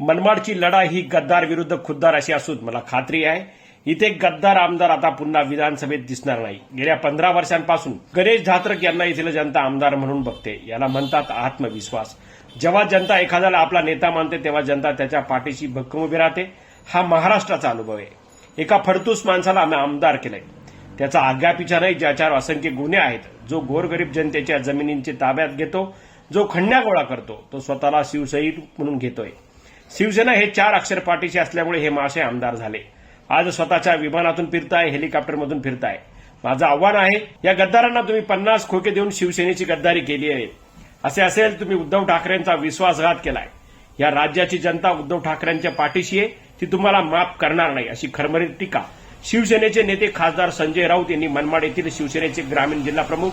मनमाडची लढाई ही गद्दार विरुद्ध खुद्दार अशी असून मला खात्री आहे इथे गद्दार आमदार आता पुन्हा विधानसभेत दिसणार नाही. गेल्या पंधरा वर्षांपासून गणेश धात्रक यांना येथील जनता आमदार म्हणून बघते. याला म्हणतात आत्मविश्वास. जेव्हा जनता एखाद्याला आपला नेता मानते तेव्हा जनता त्याच्या पाठीशी भक्कम उभी राहते. हा महाराष्ट्राचा अनुभव आहे. एका फडतूस माणसाला आम्ही आमदार केलंय. त्याचा आज्ञापिछा नाही ज्याच्यावर असंख्य गुन्हे आहेत जो गोरगरीब जनतेच्या जमिनींचे ताब्यात घेतो जो खंड्या गोळा करतो तो स्वतःला शिवसैनिक म्हणून घेतोय. शिवसेना हे चार अक्षर पाठीशी असल्यामुळे हे मासे आमदार झाले. आज स्वतःच्या विमानातून फिरताय हेलिकॉप्टरमधून फिरताय. माझं आव्हान आहे या गद्दारांना तुम्ही पन्नास खोके देऊन शिवसेनेची गद्दारी केली आहे. असे असेल तुम्ही उद्धव ठाकरेंचा विश्वासघात केलाय. या राज्याची जनता उद्धव ठाकरेंच्या पाठीशी आहे ती तुम्हाला माफ करणार नाही अशी खरमरीत टीका. शिवसेनेचे नेते खासदार संजय राऊत यांनी मनमाड येथील शिवसेनेचे ग्रामीण जिल्हा प्रमुख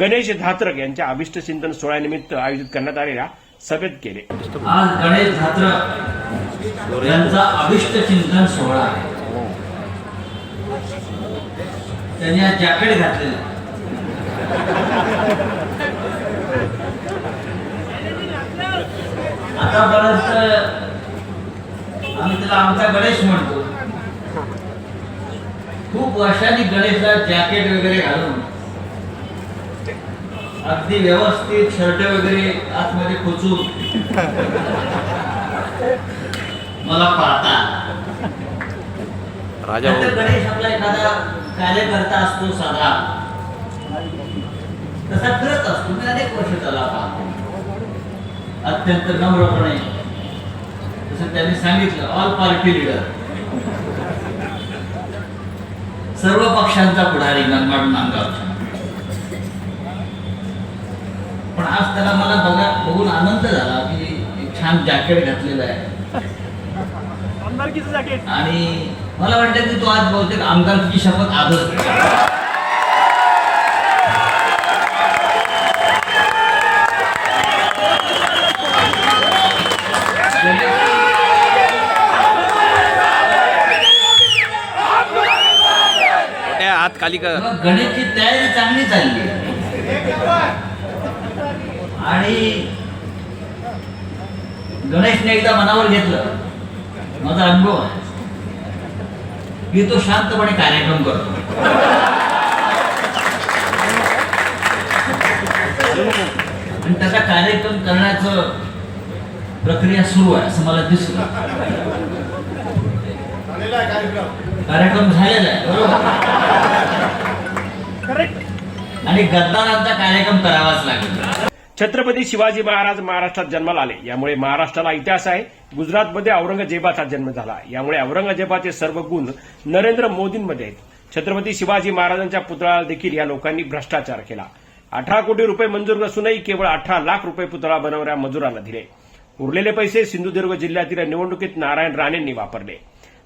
गणेश धात्रक यांच्या अभिष्ट चिंतन सोहळ्यानिमित्त आयोजित करण्यात आलेल्या सभेत केले आज गणेश धात्र यांचा अभिष्ट चिंतन सोहळा आहे. त्यांनी आज जॅकेट घातलेलं आतापर्यंत आम्ही त्याला आमचा गणेश म्हणतो. खूप वर्षांनी गणेशला जॅकेट वगैरे घालून अगदी व्यवस्थित शर्ट वगैरे आतमध्ये खोचून. मला पाहता राजा गणेश आपला एखादा कार्यकर्ता असतो साधा. तसा करत असतो. मी अनेक वर्ष त्याला पाहतो. अत्यंत नम्रपणे. जसं त्यांनी सांगितलं ऑल पार्टी लिडर सर्व पक्षांचा पुढारी मनमाड नांदगावच्या पण आज त्याला मला बघा बघून आनंद झाला की एक छान जॅकेट घातलेलं आहे. आणि मला वाटतं की तो आज बहुतेक आमदारची शपथ आजच. मोठ्या हात खाली गणेशची तयारी चांगली चालली आणि गणेशने एकदा मनावर घेतलं माझा अनुभव आहे. की तो शांतपणे कार्यक्रम करतो. आणि त्याचा कार्यक्रम करण्याचं प्रक्रिया सुरू आहे असं मला दिसलं. कार्यक्रम झालेला आहे बरोबर. आणि गद्दारांचा कार्यक्रम करावाच लागेल. छत्रपती शिवाजी महाराज महाराष्ट्रात जन्माला आले. यामुळे महाराष्ट्राला इतिहास आहे. गुजरातमध्ये औरंगजेबाचा जन्म झाला. यामुळे औरंगजेबाचे सर्व गुण नरेंद्र मोदींमध्ये आहेत. छत्रपती शिवाजी महाराजांच्या पुतळ्याला देखील या लोकांनी भ्रष्टाचार केला. अठरा कोटी रुपये मंजूर नसूनही केवळ अठरा लाख रुपये पुतळा बनवणाऱ्या मजुरांना दिले. उरलेले पैसे सिंधुदुर्ग जिल्ह्यातील निवडणुकीत नारायण राणेंनी वापरले.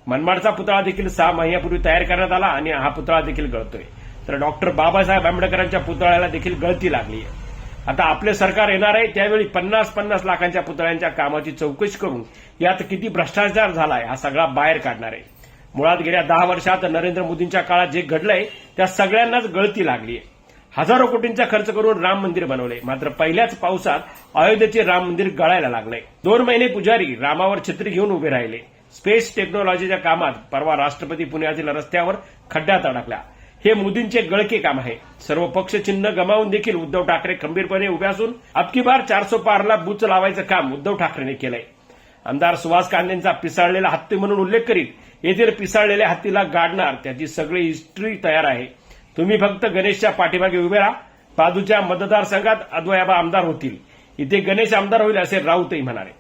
मनमाडचा पुतळा देखील सहा महिन्यापूर्वी तयार करण्यात आला आणि हा पुतळा देखील गळतोय. तर डॉक्टर बाबासाहेब आंबेडकरांच्या पुतळ्याला देखील गळती लागली आहे आता आपले सरकार येणार आहे त्यावेळी पन्नास पन्नास लाखांच्या पुतळ्यांच्या कामाची चौकशी करून यात किती भ्रष्टाचार झालाय हा सगळा बाहेर काढणार आहे. मुळात गेल्या दहा वर्षात नरेंद्र मोदींच्या काळात जे घडलंय त्या सगळ्यांनाच गळती लागली आहे हजारो कोटींचा खर्च करून राम मंदिर बनवले मात्र पहिल्याच पावसात अयोध्येचे राम मंदिर गळायला लागले दोन महिने पुजारी रामावर छत्री घेऊन उभे राहिले. स्पेस टेक्नॉलॉजीच्या कामात परवा राष्ट्रपती पुण्यातील रस्त्यावर खड्ड्यात अडकल्या हे मोदींचे गळके काम आहे. सर्व पक्ष चिन्ह गमावून देखील उद्धव ठाकरे खंबीरपणे उभे असून अबकी बार चारसो पारला बुच लावायचं काम उद्धव ठाकरेने केलंय. आमदार सुभाष कांदेंचा पिसाळलेला हत्ती म्हणून उल्लेख करीत येथील पिसाळलेल्या हत्तीला गाडणार त्याची सगळी हिस्ट्री तयार आहे. तुम्ही फक्त गणेशच्या पाठीमागे उभे राहा. बाजूच्या मतदारसंघात अद्वयाबा आमदार होतील. इथे गणेश आमदार होईल असे राऊतही म्हणाले.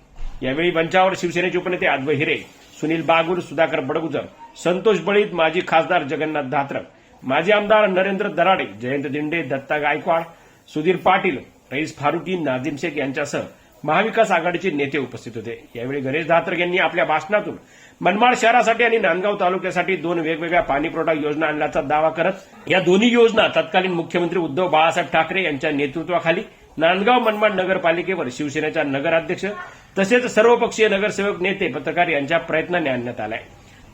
यावेळी मंचावर शिवसेनेचे उपनेते अद्वय हिरे सुनील बागुल सुधाकर बडगुजर संतोष बळीत माजी खासदार जगन्नाथ धात्रक माजी आमदार नरेंद्र दराडे जयंत दिंडे दत्ता गायकवाड सुधीर पाटील रईस फारुकी नाझीम शेख यांच्यासह महाविकास आघाडीचे नेते उपस्थित होते. यावेळी गणेश धात्रक यांनी आपल्या भाषणातून मनमाड शहरासाठी आणि नांदगाव तालुक्यासाठी दोन वेगवेगळ्या पाणीपुरवठा योजना आणल्याचा दावा करत या दोन्ही योजना तत्कालीन मुख्यमंत्री उद्धव बाळासाहेब ठाकरे यांच्या नेतृत्वाखाली नांदगाव मनमाड नगरपालिकेवर शिवसेनेच्या नगराध्यक्ष तसेच सर्वपक्षीय नगरसेवक नेते पत्रकार यांच्या प्रयत्नाने आणण्यात आलाय.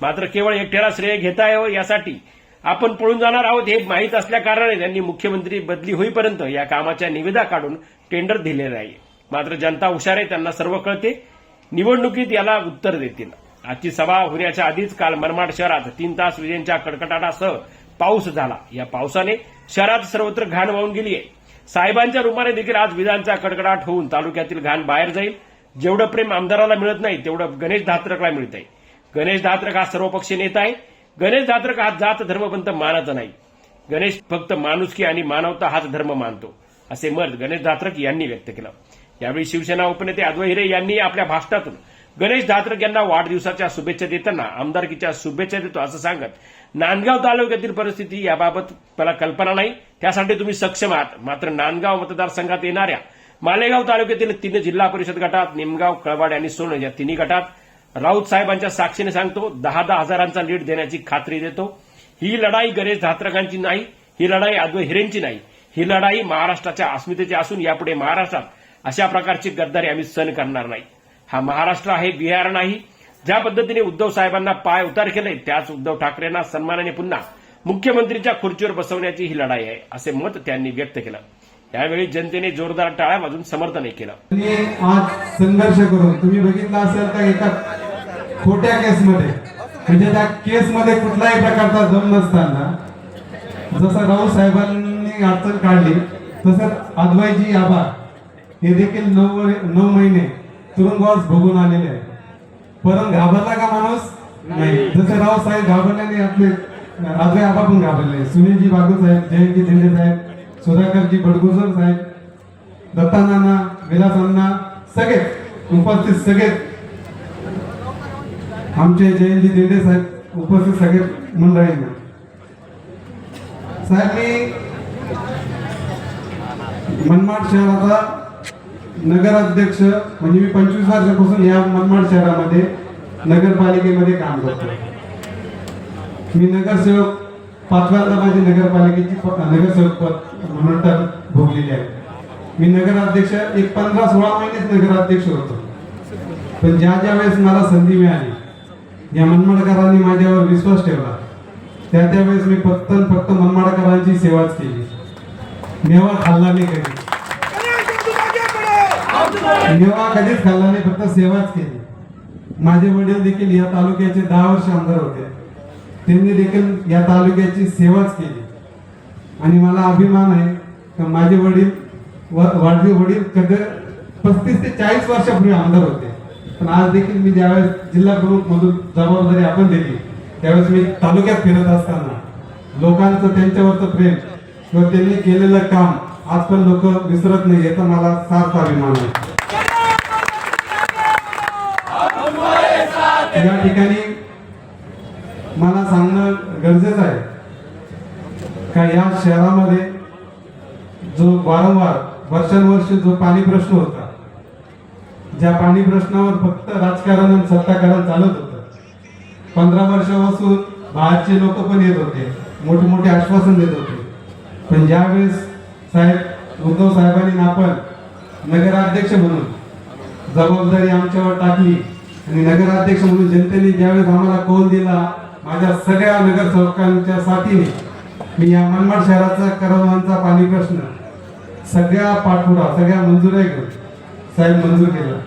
मात्र केवळ एकट्याला श्रेय घेता यावं यासाठी आपण पळून जाणार आहोत हे माहीत असल्या कारणाने त्यांनी मुख्यमंत्री बदली होईपर्यंत या कामाच्या निविदा काढून टेंडर दिलेलं आहे मात्र जनता हुशार आहे त्यांना सर्व कळते. निवडणुकीत याला उत्तर देतील. आजची सभा होण्याच्या आधीच काल मनमाड शहरात तीन तास विजेंच्या कडकडाटासह पाऊस झाला. या पावसाने शहरात सर्वत्र घाण वाहून गेली आहे साहेबांच्या रूपाने देखील आज विजांचा कडकडाट होऊन तालुक्यातील घाण बाहेर जाईल. जेवढं प्रेम आमदाराला मिळत नाही तेवढं गणेश धात्रकला मिळत आहे गणेश धात्रक हा सर्वपक्षीय नेता आहे. गणेश दात्रक हा जात धर्मपंत मानाचा नाही. गणेश फक्त माणुसकी आणि मानवता हाच धर्म मानतो असे मत गणेश धात्रक यांनी व्यक्त केलं. यावेळी शिवसेना उपनेते अद्वै हिरे यांनी आपल्या भाषणातून गणेश धात्रक यांना वाढदिवसाच्या शुभेच्छा देताना आमदारकीच्या शुभेच्छा देतो असं सांगत नांदगाव तालुक्यातील परिस्थिती याबाबत मला कल्पना नाही त्यासाठी तुम्ही सक्षम आहात. मात्र नांदगाव मतदारसंघात येणाऱ्या मालेगाव तालुक्यातील तीन जिल्हा परिषद गटात निमगाव कळवाड आणि सोनं या तिन्ही गटात राऊत साहेबांच्या साक्षीने सांगतो दहा दहा हजारांचा लीड देण्याची खात्री देतो. ही लढाई गणेश धात्रकांची नाही ही लढाई अद्वै हिरेंची नाही. ही लढाई महाराष्ट्राच्या अस्मितेची असून यापुढे महाराष्ट्रात अशा प्रकारची गद्दारी आम्ही सहन करणार नाही. हा महाराष्ट्र आहे बिहार नाही. ज्या पद्धतीने उद्धव साहेबांना पाय उतार केले त्याच उद्धव ठाकरेंना सन्मानाने पुन्हा मुख्यमंत्रीच्या खुर्चीवर बसवण्याची ही लढाई आहे असे मत त्यांनी व्यक्त केलं. यावेळी जनतेने जोरदार टाळ्या वाजून समर्थनही केलं. आज संघर्ष करून तुम्ही बघितलं असेल तर एका खोट्या केसमध्ये. म्हणजे त्या केसमध्ये कुठलाही प्रकारचा जम नसताना जसं राऊ साहेबांनी अडचण काढली तसं अद्वैजी आबा हे देखील नऊ नऊ महिने तुरुंगवास भोगून आलेले आहे परत घाबरला का माणूस? नाही. जसं राव साहेब घाबरल्याने आपले अद्वै आबा पण घाबरले. सुनीलजी बागू साहेब जयंती दिंडे साहेब सुधाकरजी बडगुजर साहेब दत्तानाना विलासांना विलास सगळेच उपस्थित सगळेच आमचे जयंती देंडे साहेब उपस्थित सगळे मंडळींना. साहेब मी मनमाड शहराचा नगराध्यक्ष म्हणजे मी पंचवीस वर्षापासून या मनमाड शहरामध्ये नगरपालिकेमध्ये काम करतो. मी नगरसेवक पाचव्यांदा माझी नगरपालिकेची नगरसेवक पद म्हणून तर भोगलेली आहे. मी नगराध्यक्ष एक पंधरा सोळा महिनेच नगराध्यक्ष होतो. पण ज्या ज्या वेळेस मला संधी मिळाली या मनमाडकरांनी माझ्यावर विश्वास ठेवला. त्या त्यावेळेस मी फक्त फक्त मनमाडकरांची सेवाच केली. मेवा खाल्ला नाही कधी मेवा कधीच खाल्ला नाही फक्त सेवाच केली. माझे वडील देखील या तालुक्याचे दहा वर्ष आमदार होते. त्यांनी देखील या तालुक्याची सेवाच केली. आणि मला अभिमान आहे का माझे वडील व- वाढले वडील कधी पस्तीस ते चाळीस वर्षापूर्वी आमदार होते. पण आज देखील मी ज्यावेळेस जिल्हा प्रमुख मधून जबाबदारी आपण दिली त्यावेळेस मी तालुक्यात फिरत असताना लोकांचं त्यांच्यावरचं प्रेम किंवा त्यांनी केलेलं काम आज पण लोक विसरत नाही याचा मला सार्थ अभिमान आहे. या ठिकाणी मला सांगणं गरजेचं आहे का या शहरामध्ये जो वारंवार वर्षानुवर्ष जो पाणी प्रश्न होता ज्या पाणी प्रश्नावर फक्त राजकारण आणि सत्ताकारण चालत होतं. पंधरा वर्षापासून बाहेरचे लोक पण येत होते. मोठे आश्वासन देत होते. पण ज्यावेळेस साहेब उद्धव साहेबांनी आपण नगराध्यक्ष म्हणून जबाबदारी आमच्यावर टाकली आणि नगराध्यक्ष म्हणून जनतेने ज्यावेळेस आम्हाला कौल दिला माझ्या सगळ्या नगरसेवकांच्या साथीने मी या मनमाड शहराचा करवांचा पाणी प्रश्न सगळ्या पाठपुरा सगळ्या मंजूरही घेऊन साहेब मंजूर केला.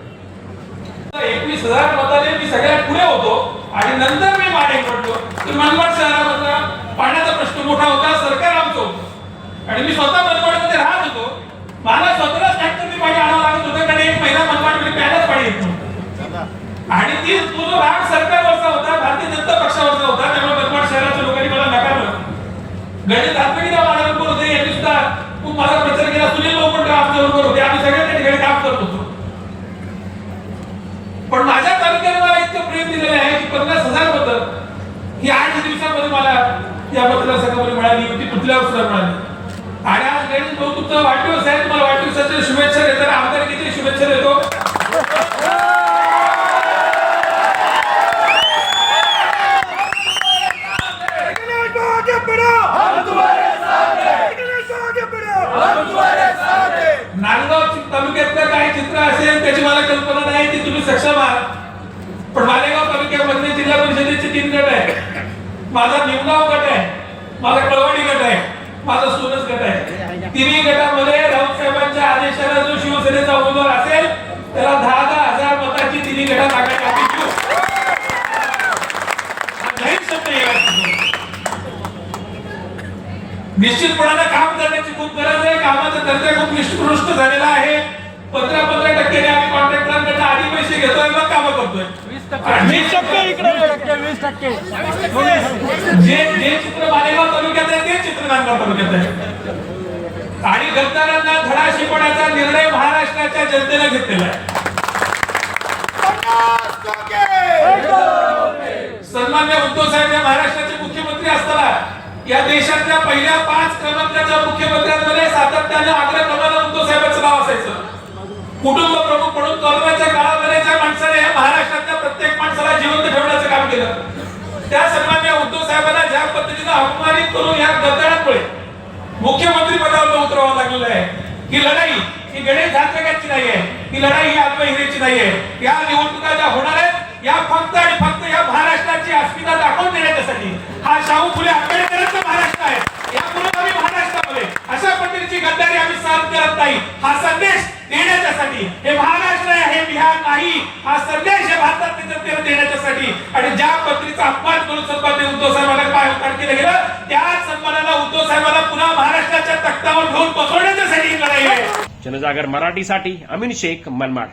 एकवीस हजार मताने मी सगळ्यात पुढे होतो आणि नंतर मी मागे पडलो. तर मनमाड शहरामधला पाण्याचा प्रश्न मोठा होता सरकार आमचं होतं. आणि मी स्वतः मनमाडमध्ये राहत होतो. मला स्वतःलाच मी पाणी आणावं लागत होतं कारण एक महिना मनमाडमध्ये प्यायलाच पाणी येत नव्हतं आणि ती तो जो राग सरकारवरचा होता भारतीय जनता पक्षावरचा होता त्यामुळे मनमाड शहराच्या लोकांनी मला नकारलं गणेश तात्पर्य माझ्याबरोबर होते यांनी सुद्धा खूप माझा प्रचार केला सुनील भाऊ पण आमच्या बरोबर होते आम्ही सगळे त्या ठिकाणी काम करत होतो पण माझ्या तालुक्याने मला इतकं प्रेम दिलेलं आहे की पन्नास हजार मतं ही आठ दिवसामध्ये मला या मतदारसंघामध्ये मिळाली. होती पुतल्यावर सुद्धा मिळाली. आणि आज गणेश भाऊ तुमचा वाढदिवस आहे. तुम्हाला वाढदिवसाच्या शुभेच्छा देताना आमदारकीची शुभेच्छा देतो नांदगाव तालुक्यातलं काय चित्र असेल त्याची मला कल्पना नाही ती तुम्ही सक्षम आहात पण मालेगाव तालुक्यामध्ये जिल्हा परिषदेचे तीन गट आहे माझा निमगाव गट आहे. माझा कळवणी गट आहे. माझा सोनस गट आहे. तिन्ही गटामध्ये राऊत साहेबांच्या आदेशाला जो शिवसेनेचा उमेदवार असेल त्याला दहा दहा हजार मताची तिन्ही गटात आघाडी निश्चितपणाने काम करण्याची खूप गरज आहे. कामाचा दर्जा खूप निष्कृष्ट झालेला आहे. पंधरा पंधरा टक्क्याने आम्ही कॉन्ट्रॅक्टरांकडनं आधी पैसे घेतोय मग कामं करतोय. आणि जे जे चित्र मालेगाव तालुक्यात आहे ते चित्र नांदगाव तालुक्यात आहे. आणि गद्दारांना धडा शिकवण्याचा निर्णय महाराष्ट्राच्या जनतेने घेतलेला आहे. सन्मान्य उद्धव साहेब या महाराष्ट्राचे मुख्यमंत्री असताना या देशातल्या पहिल्या पाच क्रमांकाच्या मुख्यमंत्र्यांमध्ये सातत्याने अग्रक्रमानं उद्धव साहेबांचं नाव असायचं. कुटुंब प्रमुख म्हणून कोरोनाच्या काळामध्ये ज्या माणसाने या महाराष्ट्रातल्या प्रत्येक माणसाला जिवंत ठेवण्याचं काम केलं त्या सन्मान्य उद्धव साहेबांना ज्या पद्धतीनं अपमानित करून या गद्दारांमुळे मुख्यमंत्री पदावर उतरावं लागलेलं आहे. ही लढाई ही गणेश झांत्रकाची नाहीये. ही लढाई ही आत्महिरेची नाही आहे या निवडणुका ज्या होणार आहेत या फक्त आणि फक्त या महाराष्ट्राची अस्मिता दाखवून देण्याच्यासाठी हा शाहू फुले आंबेडकरांचा महाराष्ट्र आहे. या आम्ही महाराष्ट्रामध्ये अशा पद्धतीची गद्दारी आम्ही सहन करत नाही. हा संदेश देण्याच्यासाठी हे महाराष्ट्र आहे हे बिहार नाही. हा संदेश हे भारतातील जनतेला देण्याच्यासाठी आणि ज्या पत्रीचा अपमान करून सन्मान उद्धव साहेबांना काय केलं गेलं त्याच सन्मानाला उद्धव साहेब तख्तावर घेऊन बसवण्याच्यासाठी ही लढाई आहे जनजागर मराठीसाठी अमीन शेख मनमाड.